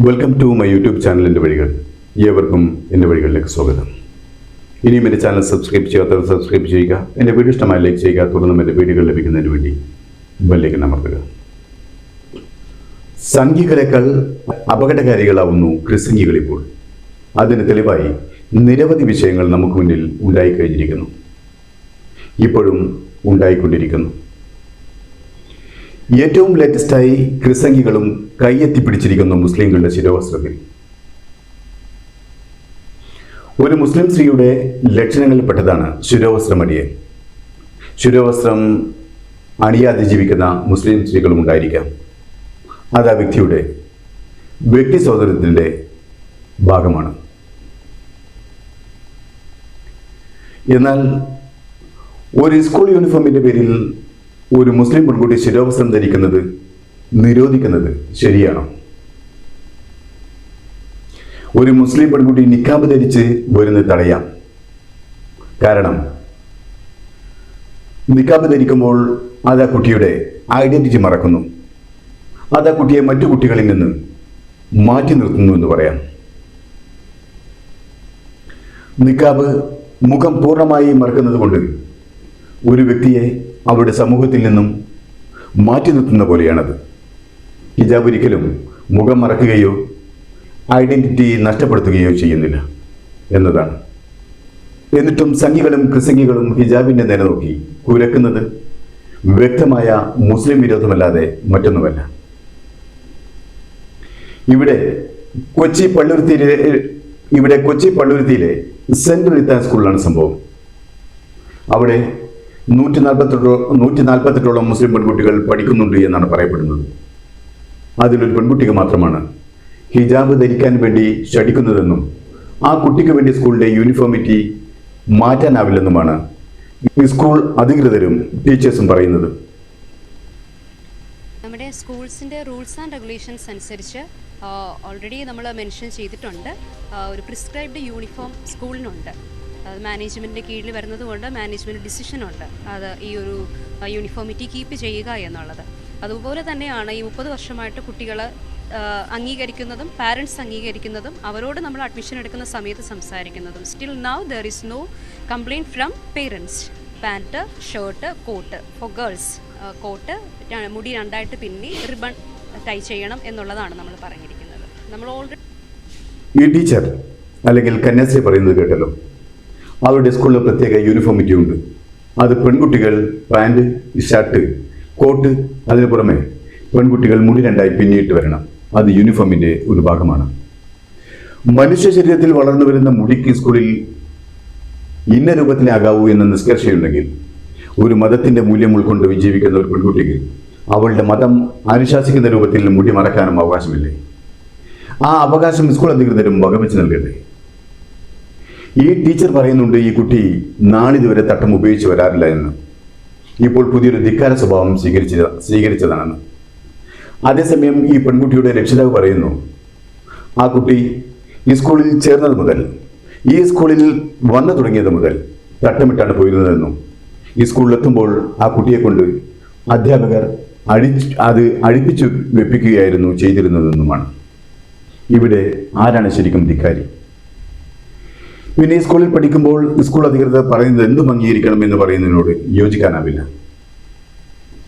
Welcome to my YouTube channel എന്റെ വഴികൾ. ഏവർക്കും എന്റെ വഴികളിലേക്ക് സ്വാഗതം. ഇനിയും എന്റെ ചാനൽ സബ്സ്ക്രൈബ് ചെയ്യാത്തവർ സബ്സ്ക്രൈബ് ചെയ്യുക. എന്റെ വീഡിയോ ഇഷ്ടമായി ലൈക്ക് ചെയ്യുക. തുടർന്നും എന്റെ വീഡിയോകൾ ലഭിക്കുന്നതിന് വേണ്ടി ബെല്ലേക്ക് അമർത്തുക. സംഘികളെക്കാൾ അപകടകാരികളാവുന്നു ക്രിസംഖികൾ ഇപ്പോൾ. അതിന് തെളിവായി നിരവധി വിഷയങ്ങൾ നമുക്ക് മുന്നിൽ ഉണ്ടായിക്കഴിഞ്ഞിരിക്കുന്നു. ഇപ്പോഴും ഉണ്ടായിക്കൊണ്ടിരിക്കുന്നു. ഏറ്റവും ലേറ്റസ്റ്റായി ക്രിസംഗികളും കൈയെത്തിപ്പിടിച്ചിരിക്കുന്നു മുസ്ലിങ്ങളുടെ ശിരോവസ്ത്രത്തിൽ. ഒരു മുസ്ലിം സ്ത്രീയുടെ ലക്ഷണങ്ങളിൽപ്പെട്ടതാണ് ശിരോവസ്ത്രമടിയൻ ശിരോവസ്ത്രം അണിയാതെ ജീവിക്കുന്ന മുസ്ലിം സ്ത്രീകളും ഉണ്ടായിരിക്കാം. അത് ആ വ്യക്തിയുടെ വ്യക്തി സ്വാതന്ത്ര്യത്തിന്റെ ഭാഗമാണ്. എന്നാൽ ഒരു സ്കൂൾ യൂണിഫോമിന്റെ പേരിൽ ഒരു മുസ്ലിം പെൺകുട്ടി ശിരോവസ്ത്രം ധരിക്കുന്നത് നിരോധിക്കുന്നത് ശരിയാണോ? ഒരു മുസ്ലിം പെൺകുട്ടി നിക്കാബ് ധരിച്ച് വരുന്നത് തടയാം. കാരണം നിക്കാബ് ധരിക്കുമ്പോൾ അത് ആ കുട്ടിയുടെ ഐഡന്റിറ്റി മറക്കുന്നു. അത് ആ കുട്ടിയെ മറ്റു കുട്ടികളിൽ നിന്ന് മാറ്റി നിർത്തുന്നു എന്ന് പറയാം. നിക്കാബ് മുഖം പൂർണമായി മറക്കുന്നത് കൊണ്ട് ഒരു വ്യക്തിയെ അവരുടെ സമൂഹത്തിൽ നിന്നും മാറ്റി നിർത്തുന്ന പോലെയാണത്. ഹിജാബ് ഒരിക്കലും മുഖം മറക്കുകയോ ഐഡന്റിറ്റി നഷ്ടപ്പെടുത്തുകയോ ചെയ്യുന്നില്ല എന്നതാണ്. എന്നിട്ടും സംഘികളും ക്രിസംഗികളും ഹിജാബിന്റെ നിലനോക്കി നോക്കി കുരക്കുന്നത് വ്യക്തമായ മുസ്ലിം വിരോധമല്ലാതെ മറ്റൊന്നുമല്ല. ഇവിടെ കൊച്ചി പള്ളുരുത്തിയിലെ ഇവിടെ കൊച്ചി പള്ളുരുത്തിയിലെ സെൻട്രൽ ഇത്താൻ സ്കൂളിലാണ് സംഭവം. അവിടെ നൂറ്റി നാൽപ്പത്തെട്ടോ നൂറ്റി നാൽപ്പത്തെട്ടോളം മുസ്ലിം പെൺകുട്ടികൾ പഠിക്കുന്നുണ്ട് എന്നാണ് പറയപ്പെടുന്നത്. അതിലൊരു പെൺകുട്ടിക്ക് മാത്രമാണ് ഹിജാബ് ധരിക്കാൻ വേണ്ടി ശടിക്കുന്നതെന്നും ആ കുട്ടിക്ക് വേണ്ടി സ്കൂളിന്റെ യൂണിഫോമിറ്റി മാറ്റാനാവില്ലെന്നുമാണ് സ്കൂൾ അധികൃതരും ടീച്ചേഴ്സും പറയുന്നത്. നമ്മുടെ സ്കൂൾസിന്റെ റൂൾസ് ആൻഡ് റെഗുലേഷൻസ് അനുസരിച്ച് ഓൾറെഡി നമ്മൾ മെൻഷൻ ചെയ്തിട്ടുണ്ട് ഒരു പ്രിസ്ക്രൈബ്ഡ് യൂണിഫോം സ്കൂളിനുണ്ട്. അത് മാനേജ്മെന്റിന്റെ കീഴിൽ വരുന്നത് കൊണ്ട് മാനേജ്മെന്റ് ഡിസിഷനുണ്ട് അത് ഈ ഒരു യൂണിഫോമിറ്റി കീപ്പ് ചെയ്യുക എന്നുള്ളത്. അതുപോലെ തന്നെയാണ് ഈ മുപ്പത് വർഷമായിട്ട് കുട്ടികൾ അംഗീകരിക്കുന്നതും പാരൻസ് അംഗീകരിക്കുന്നതും അവരോട് നമ്മൾ അഡ്മിഷൻ എടുക്കുന്ന സമയത്ത് സംസാരിക്കുന്നതും. Still now there is no complaint from parents pant shirt coat for girls coat മുടി രണ്ടായിട്ട് പിന്നി റിബൺ ടൈ ചെയ്യണം എന്നുള്ളതാണ് നമ്മൾ പറഞ്ഞിരിക്കുന്നത്. നമ്മൾ ഓൾറെഡി ഈ ടീച്ചർ അല്ലെങ്കിൽ കന്യാസ്ത്രീ പറയുന്നത് കേട്ടല്ലോ. അവരുടെ സ്കൂളിൽ പ്രത്യേക യൂണിഫോമിറ്റി ഉണ്ട്. അത് പെൺകുട്ടികൾ പാന്റ് ഷർട്ട് കോട്ട് അതിന് പുറമെ പെൺകുട്ടികൾ മുടി രണ്ടായി പിന്നിയിട്ട് വരണം. അത് യൂണിഫോമിന്റെ ഒരു ഭാഗമാണ്. മനുഷ്യ ശരീരത്തിൽ വളർന്നു വരുന്ന മുടിക്ക് സ്കൂളിൽ ഇന്ന രൂപത്തിലാകാവൂ എന്ന നിഷ്കർഷയുണ്ടെങ്കിൽ ഒരു മതത്തിന്റെ മൂല്യം ഉൾക്കൊണ്ട് ജീവിക്കുന്ന ഒരു പെൺകുട്ടിക്ക് അവളുടെ മതം അനുശാസിക്കുന്ന രൂപത്തിൽ മുടി മറക്കാനും അവകാശമില്ലേ? ആ അവകാശം സ്കൂൾ അധികൃതരും വകവെച്ച് നൽകട്ടെ. ഈ ടീച്ചർ പറയുന്നുണ്ട് ഈ കുട്ടി നാളിതുവരെ തട്ടം ഉപയോഗിച്ച് വരാറില്ല എന്ന്. ഇപ്പോൾ പുതിയൊരു ധിക്കാര സ്വഭാവം സ്വീകരിച്ച സ്വീകരിച്ചതാണെന്ന്. അതേസമയം ഈ പെൺകുട്ടിയുടെ രക്ഷിതാവ് പറയുന്നു ആ കുട്ടി ഈ സ്കൂളിൽ ചേർന്നത് മുതൽ ഈ സ്കൂളിൽ വന്നു തുടങ്ങിയത് മുതൽ തട്ടമിട്ടാണ് പോയിരുന്നതെന്നും ഈ സ്കൂളിലെത്തുമ്പോൾ ആ കുട്ടിയെ കൊണ്ട് അധ്യാപകർ അഴി അത് അഴിപ്പിച്ചു വെപ്പിക്കുകയായിരുന്നു ചെയ്തിരുന്നതെന്നുമാണ്. ഇവിടെ ആരാണ് ശരിക്കും ധിക്കാരി? പിന്നെ ഈ സ്കൂളിൽ പഠിക്കുമ്പോൾ സ്കൂൾ അധികൃതർ പറയുന്നത് എന്തും അംഗീകരിക്കണം എന്ന് പറയുന്നതിനോട് യോജിക്കാനാവില്ല.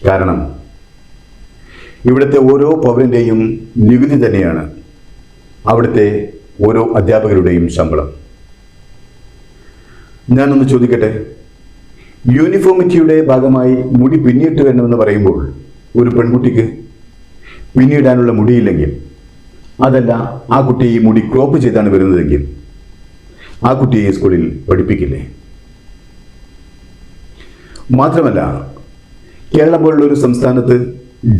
കാരണം ഇവിടുത്തെ ഓരോ പൗരന്റെയും നികുതി തന്നെയാണ് അവിടുത്തെ ഓരോ അധ്യാപകരുടെയും ശമ്പളം. ഞാനൊന്ന് ചോദിക്കട്ടെ? യൂണിഫോമിറ്റിയുടെ ഭാഗമായി മുടി പിന്നിട്ട് വരണമെന്ന് പറയുമ്പോൾ ഒരു പെൺകുട്ടിക്ക് പിന്നിടാനുള്ള മുടിയില്ലെങ്കിൽ അതല്ല ആ കുട്ടി ഈ മുടി ക്രോപ്പ് ചെയ്താണ് വരുന്നതെങ്കിൽ ആ കുട്ടിയെ സ്കൂളിൽ പഠിപ്പിക്കില്ലേ? മാത്രമല്ല കേരളം പോലുള്ള ഒരു സംസ്ഥാനത്ത്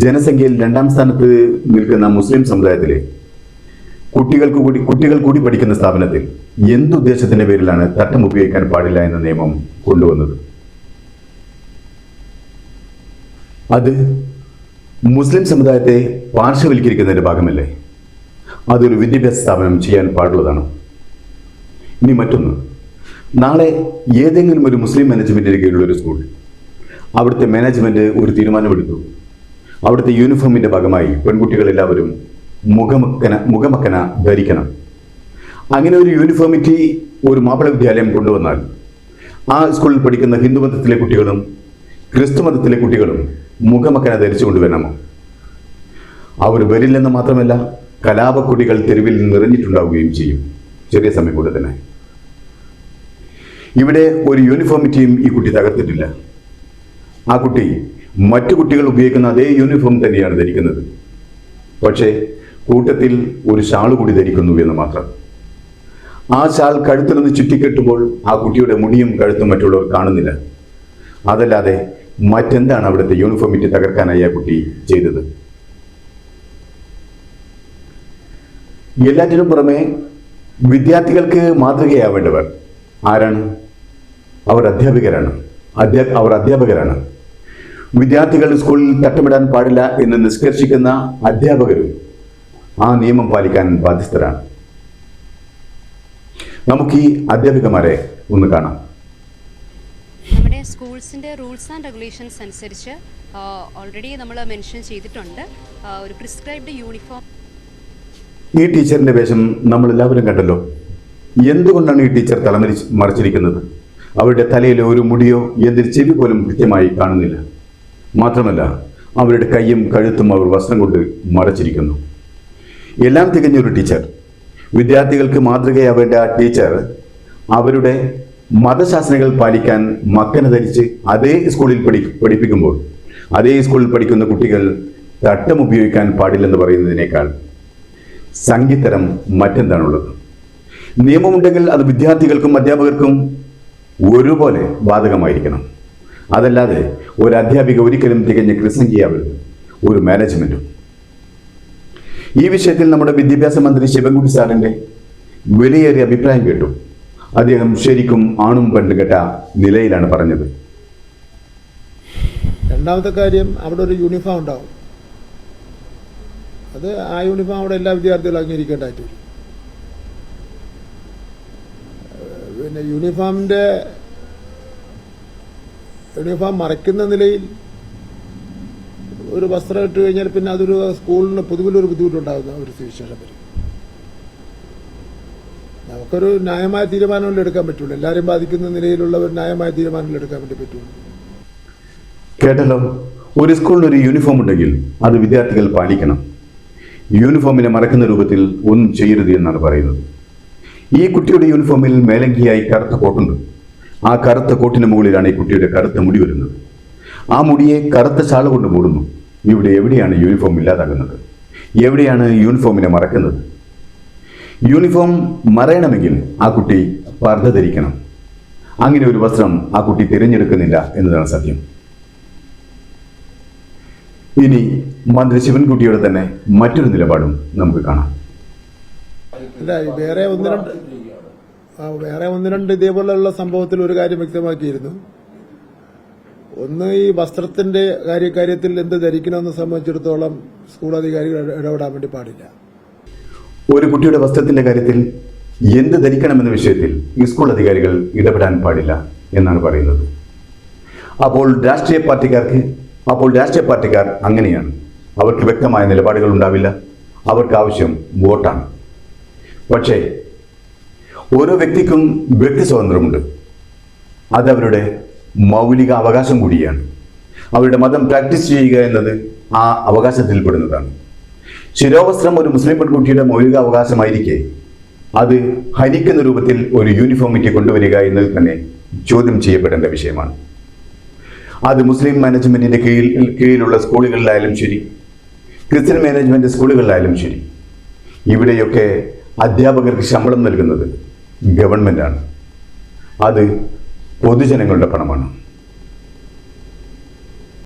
ജനസംഖ്യയിൽ രണ്ടാം സ്ഥാനത്ത് നിൽക്കുന്ന മുസ്ലിം സമുദായത്തിലെ കുട്ടികൾക്ക് കൂടി കുട്ടികൾ കൂടി പഠിക്കുന്ന സ്ഥാപനത്തിൽ എന്തുദ്ദേശത്തിന്റെ പേരിലാണ് തട്ടം ഉപയോഗിക്കാൻ പാടില്ല എന്ന നിയമം കൊണ്ടുവന്നത്? അത് മുസ്ലിം സമുദായത്തെ പാർശ്വവൽക്കരിക്കുന്നതിന്റെ ഭാഗമല്ലേ? അതൊരു വിദ്യാഭ്യാസ സ്ഥാപനം ചെയ്യാൻ പാടുള്ളതാണ്. ഇനി മറ്റൊന്ന്. നാളെ ഏതെങ്കിലും ഒരു മുസ്ലിം മാനേജ്മെന്റിന് കീഴിലുള്ള ഒരു സ്കൂൾ അവിടുത്തെ മാനേജ്മെന്റ് ഒരു തീരുമാനമെടുത്തു. അവിടുത്തെ യൂണിഫോമിന്റെ ഭാഗമായി പെൺകുട്ടികൾ എല്ലാവരും മുഖമക്കന മുഖമക്കന ധരിക്കണം. അങ്ങനെ ഒരു യൂണിഫോമിറ്റി ഒരു മാപ്പിള വിദ്യാലയം കൊണ്ടുവന്നാൽ ആ സ്കൂളിൽ പഠിക്കുന്ന ഹിന്ദു മതത്തിലെ കുട്ടികളും ക്രിസ്തു മതത്തിലെ കുട്ടികളും മുഖമക്കന ധരിച്ചു കൊണ്ടുവരണമോ അവർ വരില്ലെന്ന് മാത്രമല്ല കലാപക്കൊടികൾ തെരുവിൽ നിറഞ്ഞിട്ടുണ്ടാവുകയും ചെയ്യും. ചെറിയ സമയം കൊണ്ട് തന്നെ ഇവിടെ ഒരു യൂണിഫോമിറ്റിയും ഈ കുട്ടി തകർത്തിട്ടില്ല. ആ കുട്ടി മറ്റു കുട്ടികൾ ഉപയോഗിക്കുന്ന അതേ യൂണിഫോം തന്നെയാണ് ധരിക്കുന്നത്. പക്ഷേ കൂട്ടത്തിൽ ഒരു ഷാൾ കൂടി ധരിക്കുന്നു എന്ന് മാത്രം. ആ ഷാൾ കഴുത്തിൽ നിന്ന് ചുറ്റിക്കെട്ടുമ്പോൾ ആ കുട്ടിയുടെ മുടിയും കഴുത്തും മറ്റുള്ളവർ കാണുന്നില്ല. അതല്ലാതെ മറ്റെന്താണ് അവിടുത്തെ യൂണിഫോമിറ്റി തകർക്കാനായി ആ കുട്ടി ചെയ്തത്? എല്ലാറ്റിനും പുറമെ വിദ്യാർത്ഥികൾക്ക് മാതൃകയാവേണ്ടവർ ആരാണ്? അവർ അധ്യാപകരാണ് അധ്യാ അവർ അധ്യാപകരാണ് വിദ്യാർത്ഥികൾ സ്കൂളിൽ തട്ടമിടാൻ പാടില്ല എന്ന് നിഷ്കർഷിക്കുന്ന അധ്യാപകരും ആ നിയമം പാലിക്കാൻ ബാധ്യസ്ഥരാണ്. നമുക്ക് ഈ അധ്യാപികമാരെ ഒന്ന് കാണാം. നമ്മുടെ സ്കൂൾസിന്റെ റൂൾസ് ആൻഡ് റെഗുലേഷൻസ് അനുസരിച്ച് ഓൾറെഡി നമ്മൾ മെൻഷൻ ചെയ്തിട്ടുണ്ട്. ഒരു പ്രിസ്ക്രൈബ്ഡ് യൂണിഫോം ഈ ടീച്ചറിന്റെ വേഷം നമ്മൾ എല്ലാവരും കണ്ടല്ലോ. എന്തുകൊണ്ടാണ് ഈ ടീച്ചർ തലമരി മറിച്ചിരിക്കുന്നത്? അവരുടെ തലയിൽ ഒരു മുടിയോ എന്തൊരു ചെവി പോലും കൃത്യമായി കാണുന്നില്ല. മാത്രമല്ല അവരുടെ കൈയും കഴുത്തും അവർ വസ്ത്രം കൊണ്ട് മറച്ചിരിക്കുന്നു എല്ലാം തികഞ്ഞൊരു ടീച്ചർ. വിദ്യാർത്ഥികൾക്ക് മാതൃകയാവേണ്ട ആ ടീച്ചർ അവരുടെ മതശാസനകൾ പാലിക്കാൻ മക്കനെ ധരിച്ച് അതേ സ്കൂളിൽ പഠി പഠിപ്പിക്കുമ്പോൾ അതേ സ്കൂളിൽ പഠിക്കുന്ന കുട്ടികൾ തട്ടം ഉപയോഗിക്കാൻ പാടില്ലെന്ന് പറയുന്നതിനേക്കാൾ സംഗീതരം മറ്റെന്താണുള്ളത്? നിയമമുണ്ടെങ്കിൽ അത് വിദ്യാർത്ഥികൾക്കും അധ്യാപകർക്കും ഒരുപോലെ ബാധകമായിരിക്കണം. അതല്ലാതെ ഒരു അധ്യാപിക ഒരിക്കലും തികഞ്ഞ കൃസംഖ്യയാവരുത് ഒരു മാനേജ്മെന്റും ഈ വിഷയത്തിൽ നമ്മുടെ വിദ്യാഭ്യാസ മന്ത്രി ശിവൻകുട്ടി സാറിന്റെ വിലയേറിയ അഭിപ്രായം കേട്ടു. അദ്ദേഹം ശരിക്കും ആണും പെണ്ണും നിലയിലാണ് പറഞ്ഞത്. രണ്ടാമത്തെ കാര്യം അവിടെ ഒരു യൂണിഫോം ഉണ്ടാവും. അത് ആ യൂണിഫോം അവിടെ എല്ലാ വിദ്യാർത്ഥികളും അംഗീകരിക്കേണ്ടതായിട്ട് വരും. പിന്നെ യൂണിഫോമിന്റെ യൂണിഫോം മറയ്ക്കുന്ന നിലയിൽ ഒരു വസ്ത്രം ഇട്ട് കഴിഞ്ഞാൽ പിന്നെ അതൊരു സ്കൂളിന് പൊതുവിലൊരു ബുദ്ധിമുട്ടുണ്ടാകുന്ന ഒരു സിറ്റുവേഷൻ വരും. നമുക്കൊരു ന്യായമായ തീരുമാനമല്ലേ എടുക്കാൻ പറ്റുള്ളൂ. എല്ലാവരെയും ബാധിക്കുന്ന നിലയിലുള്ള ഒരു ന്യായമായ തീരുമാനമല്ലേ എടുക്കാൻ വേണ്ടി പറ്റുള്ളൂ. കേട്ടല്ലോ? ഒരു സ്കൂളിന് ഒരു യൂണിഫോം ഉണ്ടെങ്കിൽ അത് വിദ്യാർത്ഥികൾ പാലിക്കണം. യൂണിഫോമിനെ മറക്കുന്ന രൂപത്തിൽ ഒന്നും ചെയ്യരുത് എന്നാണ് പറയുന്നത്. ഈ കുട്ടിയുടെ യൂണിഫോമിൽ മേലങ്കിയായി കറുത്ത കോട്ടുണ്ട്. ആ കറുത്ത കോട്ടിന് മുകളിലാണ് ഈ കുട്ടിയുടെ കറുത്ത മുടി വരുന്നത്. ആ മുടിയെ കറുത്ത ശാള കൊണ്ട് മൂടുന്നു. ഇവിടെ എവിടെയാണ് യൂണിഫോം ഇല്ലാതാകുന്നത്? എവിടെയാണ് യൂണിഫോമിനെ മറക്കുന്നത്? യൂണിഫോം മറയണമെങ്കിൽ ആ കുട്ടി പർദ്ധ ധരിക്കണം. അങ്ങനെ ഒരു വസ്ത്രം ആ കുട്ടി തിരഞ്ഞെടുക്കുന്നില്ല എന്നതാണ് സത്യം. ഇനി മന്ത്രി ശിവൻകുട്ടിയുടെ തന്നെ മറ്റൊരു നിലപാടും നമുക്ക് കാണാം. അല്ല വേറെ ഒന്ന് രണ്ട് ആ വേറെ ഒന്ന് രണ്ട് ഇതേപോലെയുള്ള സംഭവത്തിൽ ഒരു കാര്യം വ്യക്തമാക്കിയിരുന്നു. ഒന്ന് ഈ വസ്ത്രത്തിന്റെ കാര്യക്കാര്യത്തിൽ എന്ത് ധരിക്കണമെന്ന് സംബന്ധിച്ചിടത്തോളം സ്കൂൾ അധികാരികൾ ഇടപെടാൻ വേണ്ടി പാടില്ല. ഒരു കുട്ടിയുടെ വസ്ത്രത്തിന്റെ കാര്യത്തിൽ എന്ത് ധരിക്കണമെന്ന വിഷയത്തിൽ ഈ സ്കൂൾ അധികാരികൾ ഇടപെടാൻ പാടില്ല എന്നാണ് പറയുന്നത്. അപ്പോൾ രാഷ്ട്രീയ പാർട്ടിക്കാർക്ക് അപ്പോൾ രാഷ്ട്രീയ പാർട്ടിക്കാർ അങ്ങനെയാണ്. അവർക്ക് വ്യക്തമായ നിലപാടുകൾ ഉണ്ടാവില്ല. അവർക്ക് ആവശ്യം വോട്ടാണ്. പക്ഷേ ഓരോ വ്യക്തിക്കും വ്യക്തി സ്വാതന്ത്ര്യമുണ്ട് അതവരുടെ മൗലിക അവകാശം കൂടിയാണ്. അവരുടെ മതം പ്രാക്ടീസ് ചെയ്യുക എന്നത് ആ അവകാശത്തിൽപ്പെടുന്നതാണ് ശിരോവസ്ത്രം ഒരു മുസ്ലിം പെൺകുട്ടിയുടെ മൗലിക അവകാശമായിരിക്കെ അത് ഹനിക്കുന്ന രൂപത്തിൽ ഒരു യൂണിഫോമിറ്റി കൊണ്ടുവരിക എന്നത് തന്നെ ചോദ്യം ചെയ്യപ്പെടേണ്ട വിഷയമാണ്. അത് മുസ്ലിം മാനേജ്മെന്റിന്റെ കീഴിൽ കീഴിലുള്ള സ്കൂളുകളിലായാലും ശരി ക്രിസ്ത്യൻ മാനേജ്മെന്റ് സ്കൂളുകളിലായാലും ശരി ഇവിടെയൊക്കെ അധ്യാപകർക്ക് ശമ്പളം നൽകുന്നത് ഗവൺമെന്റാണ് അത് പൊതുജനങ്ങളുടെ പണമാണ്.